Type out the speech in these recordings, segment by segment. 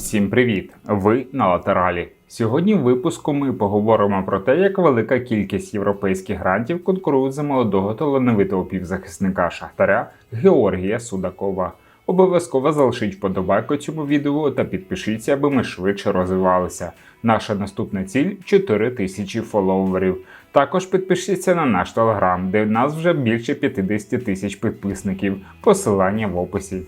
Всім привіт! Ви на латералі. Сьогодні в випуску ми поговоримо про те, як велика кількість європейських грантів конкурують за молодого талановитого півзахисника Шахтаря Георгія Судакова. Обов'язково залишіть вподобайку цьому відео та підпишіться, аби ми швидше розвивалися. Наша наступна ціль 4 тисячі фоловерів. Також підпишіться на наш телеграм, де в нас вже більше 50 тисяч підписників. Посилання в описі.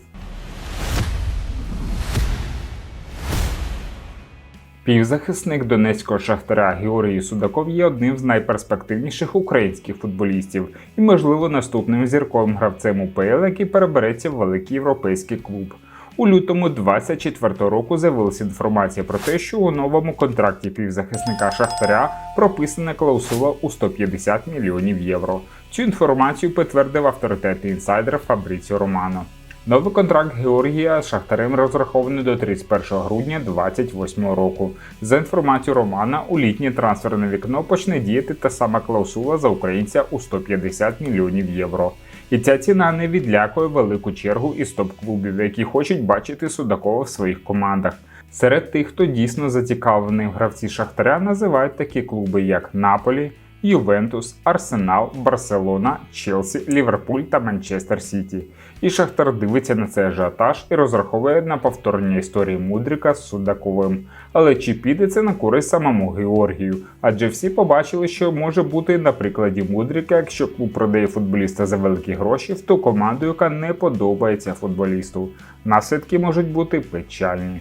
Півзахисник донецького шахтаря Георгій Судаков є одним з найперспективніших українських футболістів і, можливо, наступним зірковим гравцем УПЛ, який перебереться в великий європейський клуб. У лютому 24-го року з'явилася інформація про те, що у новому контракті півзахисника Шахтаря прописана клаусула у 150 мільйонів євро. Цю інформацію підтвердив авторитетний інсайдер Фабріціо Романо. Новий контракт Георгія з Шахтарем розрахований до 31 грудня 2028 року. За інформацією Романа, у літнє трансферне вікно почне діяти та сама клаусула за українця у 150 мільйонів євро. І ця ціна не відлякує велику чергу із топ-клубів, які хочуть бачити Судакова в своїх командах. Серед тих, хто дійсно зацікавлений в гравці Шахтаря, називають такі клуби, як Наполі, Ювентус, Арсенал, Барселона, Челсі, Ліверпуль та Манчестер Сіті. І Шахтар дивиться на цей ажіотаж і розраховує на повторення історії Мудрика з Судаковим. Але чи піде це на користь самому Георгію? Адже всі побачили, що може бути на прикладі Мудрика, якщо клуб продає футболіста за великі гроші, в ту команду, яка не подобається футболісту. Наслідки можуть бути печальні.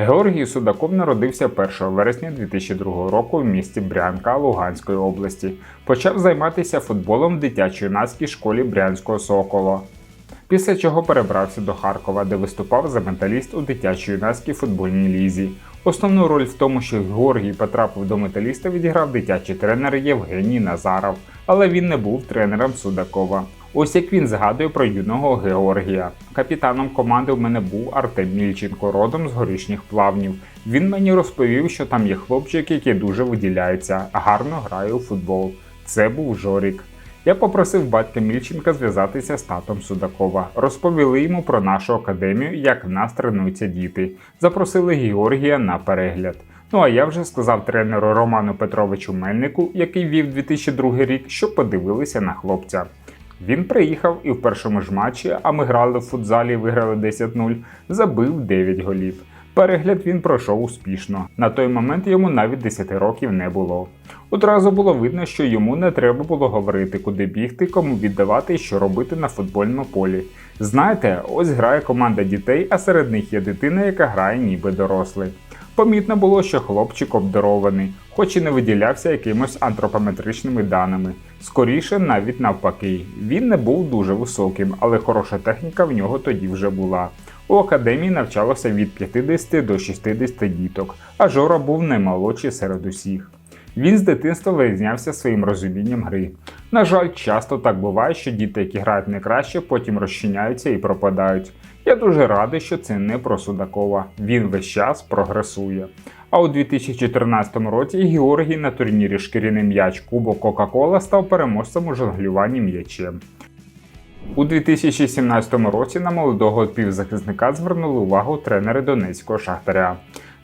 Георгій Судаков народився 1 вересня 2002 року в місті Брянка Луганської області. Почав займатися футболом в дитячо-юнацькій школі Брянського Сокола. Після чого перебрався до Харкова, де виступав за металіст у дитячо-юнацькій футбольній лізі. Основну роль в тому, що Георгій потрапив до металіста, відіграв дитячий тренер Євгеній Назаров, але він не був тренером Судакова. Ось як він згадує про юного Георгія. Капітаном команди в мене був Артем Мільченко, родом з горішніх плавнів. Він мені розповів, що там є хлопчик, який дуже виділяється, гарно грає у футбол. Це був Жорік. Я попросив батька Мільченка зв'язатися з татом Судакова. Розповіли йому про нашу академію, як в нас тренуються діти. Запросили Георгія на перегляд. Ну а я вже сказав тренеру Роману Петровичу Мельнику, який вів 2002 рік, щоб подивилися на хлопця. Він приїхав і в першому ж матчі, а ми грали в футзалі і виграли 10-0, забив 9 голів. Перегляд він пройшов успішно. На той момент йому навіть 10 років не було. Одразу було видно, що йому не треба було говорити, куди бігти, кому віддавати і що робити на футбольному полі. Знаєте, ось грає команда дітей, а серед них є дитина, яка грає ніби дорослий. Помітно було, що хлопчик обдарований, хоч і не виділявся якимось антропометричними даними. Скоріше, навіть навпаки, він не був дуже високим, але хороша техніка в нього тоді вже була. У академії навчалося від 50 до 60 діток, а Жора був наймолодший серед усіх. Він з дитинства вирізнявся своїм розумінням гри. На жаль, часто так буває, що діти, які грають найкраще, потім розчиняються і пропадають. Я дуже радий, що це не про Судакова. Він весь час прогресує. А у 2014 році Георгій на турнірі Шкіряний м'яч Кубок Кока-Кола став переможцем у жонглюванні м'ячем. У 2017 році на молодого півзахисника звернули увагу тренери Донецького шахтаря.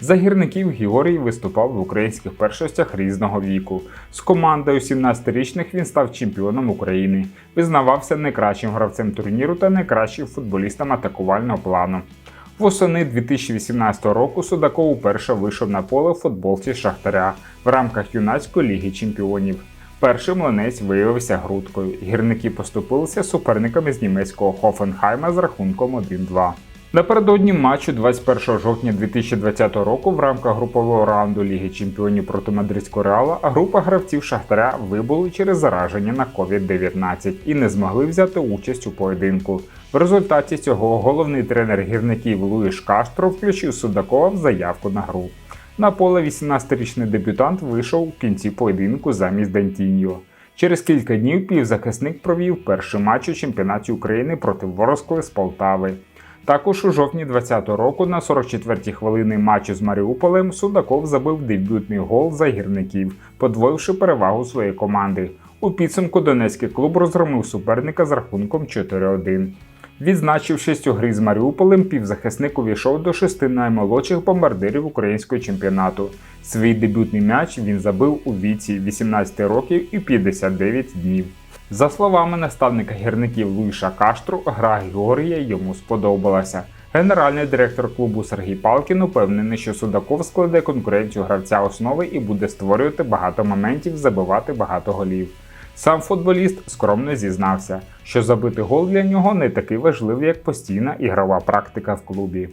За гірників Георгій виступав в українських першостях різного віку. З командою 17-річних він став чемпіоном України, визнавався найкращим гравцем турніру та найкращим футболістом атакувального плану. Восени 2018 року Судаков уперше вийшов на поле в футболці Шахтаря в рамках юнацької ліги чемпіонів. Перший млинець виявився грудкою. Гірники поступилися суперниками з німецького Хофенхайма з рахунком 1-2. Напередодні матчу 21 жовтня 2020 року в рамках групового раунду Ліги Чемпіонів проти Мадридського реала група гравців Шахтаря вибули через зараження на COVID-19 і не змогли взяти участь у поєдинку. В результаті цього головний тренер гірників Луїш Кастро включив Судакова в заявку на гру. На поле 18-річний дебютант вийшов у кінці поєдинку замість Дантіньо. Через кілька днів півзахисник провів перший матч у чемпіонаті України проти Ворскли з Полтави. Також у жовтні 2020 року на 44-й хвилини матчу з Маріуполем Судаков забив дебютний гол за гірників, подвоївши перевагу своєї команди. У підсумку Донецький клуб розгромив суперника з рахунком 4-1. Відзначившись у грі з Маріуполем, півзахисник увійшов до шести наймолодших бомбардирів українського чемпіонату. Свій дебютний м'яч він забив у віці 18 років і 59 днів. За словами наставника гірників Луїша Каштру, гра Георгія йому сподобалася. Генеральний директор клубу Сергій Палкін упевнений, що Судаков складе конкуренцію гравця основи і буде створювати багато моментів, забивати багато голів. Сам футболіст скромно зізнався, що забити гол для нього не такий важливий, як постійна ігрова практика в клубі.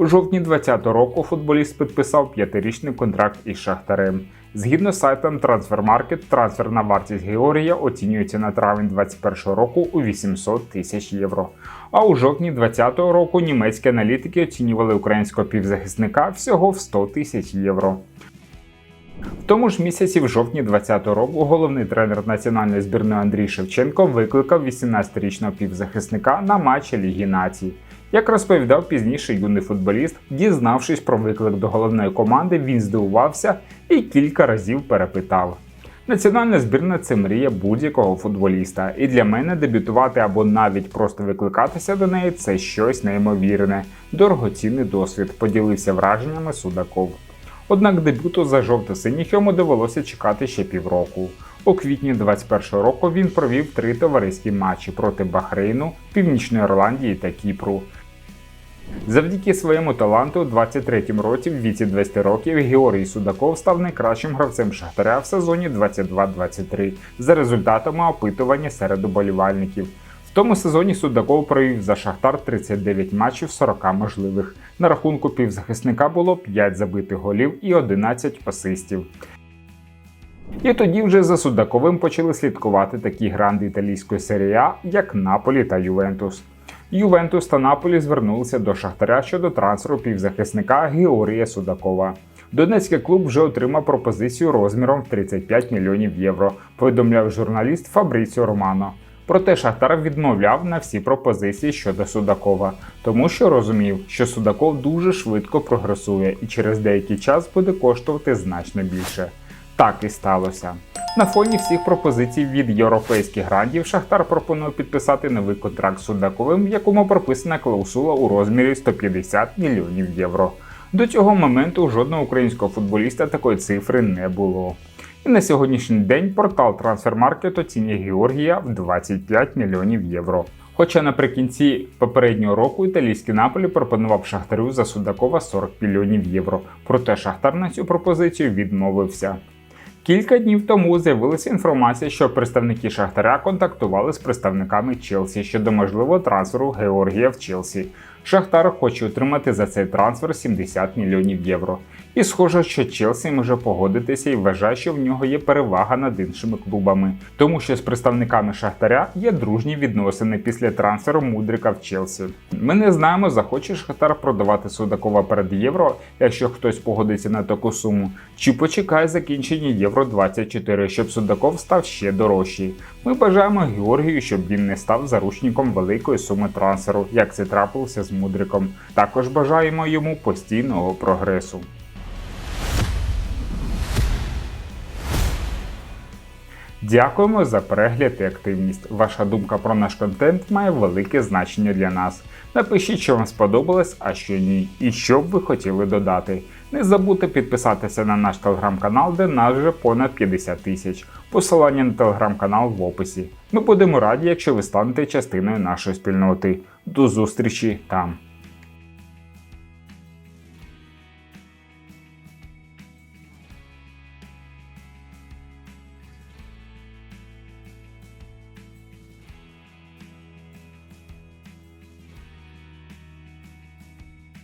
У жовтні 2020 року футболіст підписав п'ятирічний контракт із Шахтарем. Згідно з сайтом Transfermarkt, трансферна вартість Георгія оцінюється на травень 2021 року у 800 тисяч євро. А у жовтні 2020 року німецькі аналітики оцінювали українського півзахисника всього в 100 тисяч євро. В тому ж місяці, в жовтні 2020 року, головний тренер національної збірної Андрій Шевченко викликав 18-річного півзахисника на матчі Ліги Націй. Як розповідав пізніше юний футболіст, дізнавшись про виклик до головної команди, він здивувався і кілька разів перепитав. Національна збірна це мрія будь-якого футболіста, і для мене дебютувати або навіть просто викликатися до неї це щось неймовірне, дорогоцінний досвід, поділився враженнями Судаков. Однак дебюту за жовто-синіх йому довелося чекати ще півроку. У квітні 21-го року він провів три товариські матчі проти Бахрейну, Північної Ірландії та Кіпру. Завдяки своєму таланту, у 23-му році в віці 20 років Георгій Судаков став найкращим гравцем Шахтаря в сезоні 22-23 за результатами опитування серед уболівальників. В тому сезоні Судаков провів за Шахтар 39 матчів 40 можливих. На рахунку півзахисника було 5 забитих голів і 11 асистів. І тоді вже за Судаковим почали слідкувати такі гранди італійської серії А, як Наполі та Ювентус. Ювентус та Наполі звернулися до Шахтаря щодо трансферу півзахисника Георгія Судакова. Донецький клуб вже отримав пропозицію розміром в 35 мільйонів євро, повідомляв журналіст Фабріціо Романо. Проте Шахтар відмовляв на всі пропозиції щодо Судакова, тому що розумів, що Судаков дуже швидко прогресує і через деякий час буде коштувати значно більше. Так і сталося. На фоні всіх пропозицій від європейських грандів Шахтар пропонує підписати новий контракт з Судаковим, в якому прописана клаусула у розмірі 150 мільйонів євро. До цього моменту жодного українського футболіста такої цифри не було. І на сьогоднішній день портал Transfermarkt оцінює Георгія в 25 мільйонів євро. Хоча наприкінці попереднього року італійський Наполі пропонував Шахтарю за Судакова 40 мільйонів євро, проте Шахтар на цю пропозицію відмовився. Кілька днів тому з'явилася інформація, що представники Шахтаря контактували з представниками Челсі щодо можливого трансферу Георгія в Челсі. Шахтар хоче отримати за цей трансфер 70 мільйонів євро. І схоже, що Челсі може погодитися і вважає, що в нього є перевага над іншими клубами, тому що з представниками Шахтаря є дружні відносини після трансферу Мудрика в Челсі. Ми не знаємо, захоче Шахтар продавати Судакова перед євро, якщо хтось погодиться на таку суму, чи почекає закінчення Євро 24, щоб Судаков став ще дорожчий. Ми бажаємо Георгію, щоб він не став заручником великої суми трансферу, як це трапилося з Мудриком. Також бажаємо йому постійного прогресу. Дякуємо за перегляд і активність. Ваша думка про наш контент має велике значення для нас. Напишіть, що вам сподобалось, а що ні, і що б ви хотіли додати. Не забудьте підписатися на наш телеграм-канал, де нас вже понад 50 тисяч. Посилання на телеграм-канал в описі. Ми будемо раді, якщо ви станете частиною нашої спільноти. До зустрічі там!